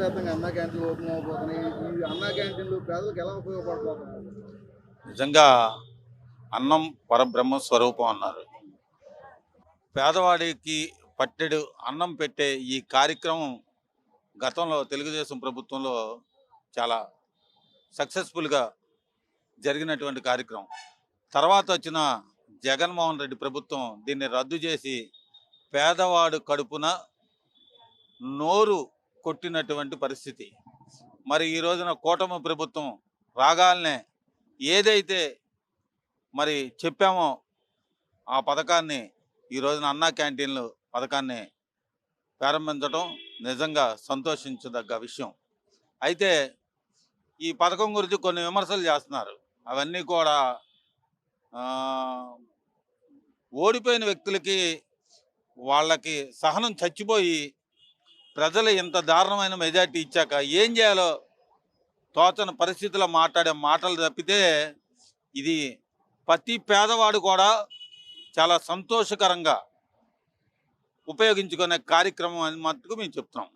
వ్యాప్తంగా అన్నా క్యాంటీన్లు ఓపెన్ అవబోతున్నాయి ఈ అన్నా క్యాంటీన్లు పేదలకు ఎలా ఉపయోగపడబోతున్నాయి? నిజంగా అన్నం పరబ్రహ్మ స్వరూపం అన్నారు. పేదవాడికి పట్టెడు అన్నం పెట్టే ఈ కార్యక్రమం గతంలో తెలుగుదేశం ప్రభుత్వంలో చాలా సక్సెస్ఫుల్గా జరిగినటువంటి కార్యక్రమం. తర్వాత వచ్చిన జగన్మోహన్ రెడ్డి ప్రభుత్వం దీన్ని రద్దు చేసి పేదవాడు కడుపున నోరు కొట్టినటువంటి పరిస్థితి. మరి ఈ రోజున కూటమి ప్రభుత్వం రాగాలనే ఏదైతే మరి చెప్పామో ఆ పథకాన్ని ఈ రోజున అన్నా క్యాంటీన్లు పథకాన్ని ప్రారంభించడం నిజంగా సంతోషించదగ్గ విషయం. అయితే ఈ పథకం గురించి కొన్ని విమర్శలు చేస్తున్నారు. అవన్నీ కూడా ఓడిపోయిన వ్యక్తులకి వాళ్ళకి సహనం చచ్చిపోయి ప్రజలు ఇంత దారుణమైన మెజార్టీ ఇచ్చాక ఏం చేయాలో తోచని పరిస్థితుల్లో మాట్లాడే మాటలు తప్పితే ఇది ప్రతి పేదవాడు కూడా చాలా సంతోషకరంగా ఉపయోగించుకునే కార్యక్రమం అని మట్టుకు మేము చెప్తున్నాం.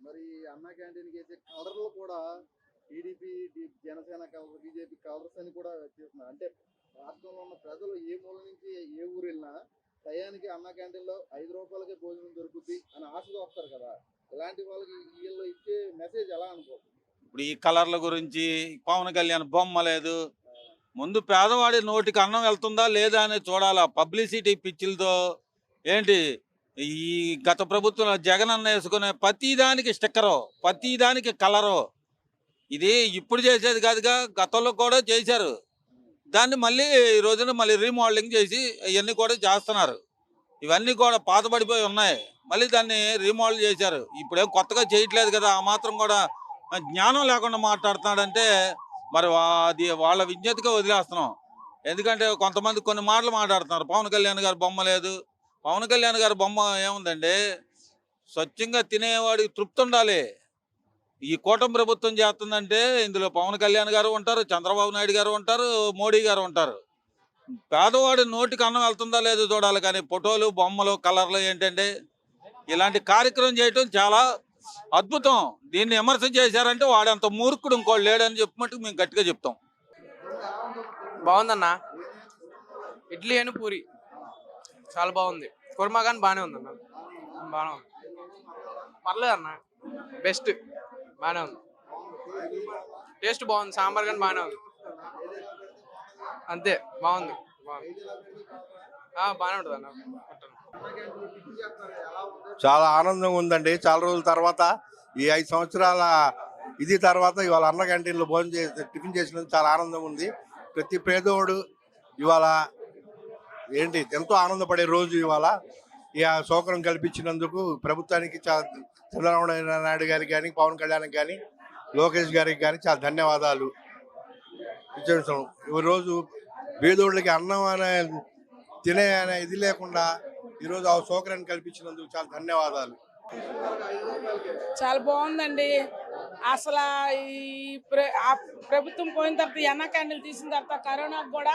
మరి అన్న అన్నా క్యాంటీన్కి కలర్లు కూడా TDP Janasena colour BJP colours అని కూడా చేస్తున్నారు. అంటే రాష్ట్రంలో ఉన్న ప్రజలు ఏ మూల నుంచి ఏ ఊరు వెళ్ళినా టయానికి అన్న క్యాంటీన్లో ఐదు రూపాయలకే భోజనం దొరుకుతుంది అని ఆశతో వస్తారు కదా. ఇలాంటి వాళ్ళకి వీళ్ళు ఇచ్చే మెసేజ్ ఎలా అనుకో ఇప్పుడు ఈ కలర్ల గురించి పవన్ కళ్యాణ్ బొమ్మ లేదు. ముందు పేదవాడి నోటికి అన్నం వెళ్తుందా లేదా అని చూడాలా. పబ్లిసిటీ పిచ్చిలతో ఏంటి? ఈ గత ప్రభుత్వంలో జగన్ అన్న వేసుకునే ప్రతిదానికి స్టిక్కరు ప్రతి దానికి కలరు. ఇది ఇప్పుడు చేసేది కాదుగా గతంలో కూడా చేశారు. దాన్ని మళ్ళీ ఈ రోజున మళ్ళీ రీమోడలింగ్ చేసి ఇవన్నీ కూడా చేస్తున్నారు. ఇవన్నీ కూడా పాతబడిపోయి ఉన్నాయి. మళ్ళీ దాన్ని రీమోడల్ చేశారు. ఇప్పుడేం కొత్తగా చేయట్లేదు కదా ఆ మాత్రం కూడా జ్ఞానం లేకుండా మాట్లాడుతున్నాడంటే మరి అది వాళ్ళ విజ్ఞతగా వదిలేస్తున్నాం. ఎందుకంటే కొంతమంది కొన్ని మాటలు మాట్లాడుతున్నారు. పవన్ కళ్యాణ్ గారి బొమ్మ లేదు. పవన్ కళ్యాణ్ గారి బొమ్మ ఏముందండి? స్వచ్ఛంగా తినేవాడికి తృప్తి ఉండాలి. ఈ కూటమి ప్రభుత్వం చేస్తుందంటే ఇందులో పవన్ కళ్యాణ్ గారు ఉంటారు చంద్రబాబు నాయుడు గారు ఉంటారు మోడీ గారు ఉంటారు. పేదవాడి నోటికి అన్నం వెళ్తుందా లేదో చూడాలి కానీ ఫోటోలు బొమ్మలు కలర్లు ఏంటంటే ఇలాంటి కార్యక్రమం చేయటం చాలా అద్భుతం. దీన్ని విమర్శ చేశారంటే వాడంత మూర్ఖుడు ఇంకోటి లేడని చెప్పినట్టు మేము గట్టిగా చెప్తాం. బాగుందన్నా? ఇడ్లీ అని పూరి. చాలా బాగుంది. కుర్మా కానీ బాగానే ఉందన్న. బాగానే ఉంది. పర్లేదన్నా. బెస్ట్. బాగానే ఉంది. టేస్ట్ బాగుంది సాంబార్ కానీ బాగానే ఉంది. అంతే బాగుంది బాగానే ఉంటుంది అన్న. చాలా ఆనందంగా ఉందండి. చాలా రోజుల తర్వాత ఈ ఐదు సంవత్సరాల ఇది తర్వాత ఇవాళ అన్న క్యాంటీన్లో భోజనం చేసి టిఫిన్ చేసినందుకు చాలా ఆనందం ఉంది. ప్రతి పేదోడు ఇవాళ ఏంటి ఎంతో ఆనందపడే రోజు ఇవాళ. ఈ సౌకర్యం కల్పించినందుకు ప్రభుత్వానికి చాలా చంద్రబాబు నాయుడు గారికి కానీ పవన్ కళ్యాణ్ కానీ లోకేష్ గారికి కానీ చాలా ధన్యవాదాలు. ఇచ్చేస్తాం రోజు పేదోళ్ళకి అన్నం అనే తినే అనే ఇది లేకుండా ఈరోజు ఆ సౌకర్యాన్ని కల్పించినందుకు చాలా ధన్యవాదాలు. చాలా బాగుందండి. అసలు ఈ ప్రభుత్వం పోయిన తర్వాత ఈ అన్న క్యాంటీన్ తీసిన తర్వాత కరోనాకు కూడా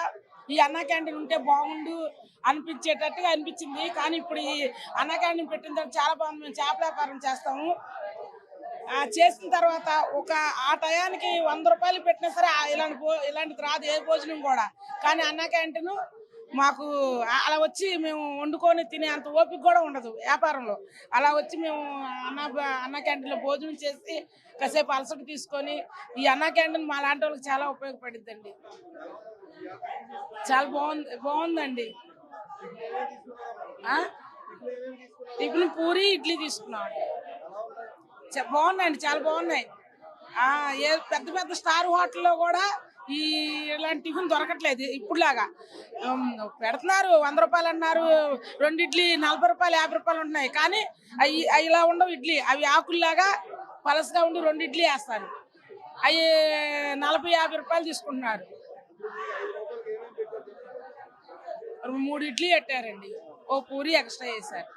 ఈ అన్న క్యాంటీన్ ఉంటే బాగుండు అనిపించేటట్టుగా అనిపించింది. కానీ ఇప్పుడు ఈ అన్న క్యాంటీన్ పెట్టిన తర్వాత చాలా బాగుంది. మేము చేపల వ్యాపారం చేస్తాము. ఆ చేసిన తర్వాత ఒక ఆ టయానికి వంద రూపాయలు పెట్టినా సరే ఇలాంటి ఇలాంటిది రాదు ఏ భోజనం కూడా. కానీ అన్న క్యాంటీన్ మాకు అలా వచ్చి మేము వండుకొని తినే అంత ఓపిక కూడా ఉండదు వ్యాపారంలో. అలా వచ్చి మేము అన్న అన్న క్యాంటీన్లో భోజనం చేసి కాసేపు అలసట తీసుకొని ఈ అన్న క్యాంటీన్ మా లాంటి వాళ్ళకి చాలా ఉపయోగపడిద్దండి. చాలా బాగుంది బాగుందండి. ఆ? టిఫిన్ పూరి ఇడ్లీ తీసుకున్నాం. చ- బాగున్నాయండి చాలా బాగున్నాయి. ఆ, ఏ పెద్ద పెద్ద స్టార్ హోటల్లో కూడా ఈ ఇలాంటి టిఫిన్ దొరకట్లేదు ఇప్పుడులాగా. పెడుతున్నారు వంద రూపాయలు అన్నారు రెండు ఇడ్లీ నలభై రూపాయలు యాభై రూపాయలు ఉంటున్నాయి. కానీ అవి అవి ఇలా ఉండవు ఇడ్లీ. అవి ఆకుల్లాగా పలసగా ఉండి రెండు ఇడ్లీ వేస్తారు. అవి నలభై యాభై రూపాయలు తీసుకుంటున్నారు. మూడు ఇడ్లీ పెట్టారండి. ఓ పూరి ఎక్స్ట్రా వేశారు.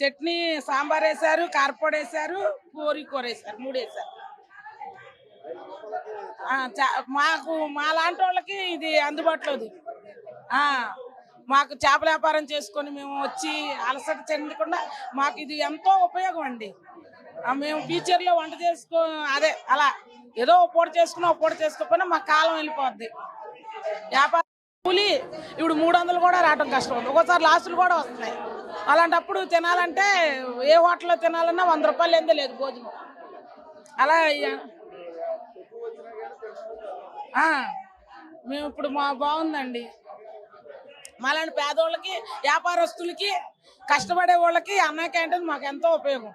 చట్నీ సాంబార్ వేశారు కారపొడి వేశారు పూరి కూర వేశారు మూడు వేశారు. మాకు మా లాంటి వాళ్ళకి ఇది అందుబాటులోది. మాకు చేపల వ్యాపారం చేసుకొని మేము వచ్చి అలసట చెందకుండా మాకు ఇది ఎంతో ఉపయోగం అండి. మేము ఫ్యూచర్లో వంట చేసుకో అదే అలా ఏదో ఒక చేసుకున్నా ఒక చేసుకోకపోయినా మా కాలం వెళ్ళిపోద్ది. వ్యాపార కూలి ఇప్పుడు మూడు వందలు కూడా రావడం కష్టం ఒక్కోసారి లాస్టులు కూడా వస్తున్నాయి. అలాంటప్పుడు తినాలంటే ఏ హోటల్లో తినాలన్నా వంద రూపాయలు ఏందో లేదు భోజనం. అలా అయ్యా. మేము ఇప్పుడు మా బాగుందండి. మాలాంటి పేదోళ్ళకి వ్యాపారస్తులకి కష్టపడే వాళ్ళకి అన్న క్యాంటీన్ మాకు ఎంతో ఉపయోగం.